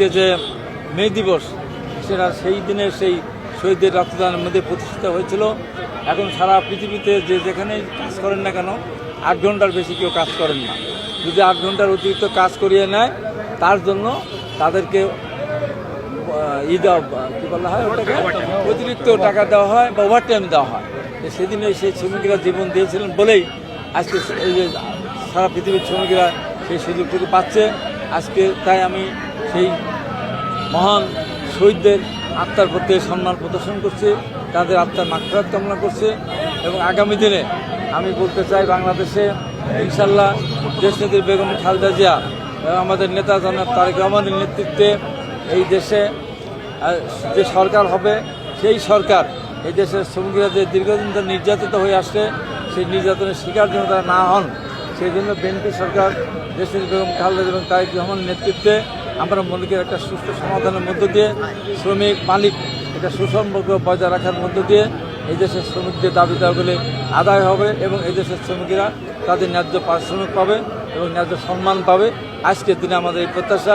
আজকে যে মে দিবস, সেটা সেই দিনে সেই শহীদদের রক্তদানের মধ্যে প্রতিষ্ঠিত হয়েছিল। এখন সারা পৃথিবীতে যে যেখানে কাজ করেন না কেন, আট ঘণ্টার বেশি কেউ কাজ করেন না। যদি আট ঘণ্টার অতিরিক্ত কাজ করিয়ে নেয়, তার জন্য তাদেরকে ই দেওয়া, কী বলা হয় ওটাকে? অতিরিক্ত টাকা দেওয়া হয় বা ওভার টাইম দেওয়া হয়। সেদিনে সেই শ্রমিকরা জীবন দিয়েছিলেন বলেই আজকে এই যে সারা পৃথিবীর শ্রমিকরা সেই সুযোগটুকু পাচ্ছে। আজকে তাই আমি সেই মহান শহীদদের আত্মার প্রতি সম্মান প্রদর্শন করছে, তাদের আত্মার মাকফরাত কামনা করছে এবং আগামী দিনে আমি বলতে চাই বাংলাদেশে ইনশাল্লাহ দেশনেত্রী বেগম খালেদা জিয়া এবং আমাদের নেতা জনাব তারেক রহমানের নেতৃত্বে এই দেশে যে সরকার হবে, সেই সরকার এই দেশের শ্রমিকরা যে দীর্ঘদিন ধরে নির্যাতিত হয়ে আসছে, সেই নির্যাতনের শিকার যেন তারা না হন, সেই জন্য বিএনপি সরকার দেশের বেগম খালেদা এবং তারেক রহমানের নেতৃত্বে আমরা মনে করি একটা সুস্থ সমাধানের মধ্য দিয়ে শ্রমিক মালিক এটা সুসম্পর্ক বজায় রাখার মধ্য দিয়ে এই দেশের শ্রমিকদের দাবি দাবিগুলি আদায় হবে এবং এই দেশের শ্রমিকরা তাদের ন্যায্য পারিশ্রমিক পাবে এবং ন্যায্য সম্মান পাবে। আজকের দিনে আমাদের এই প্রত্যাশা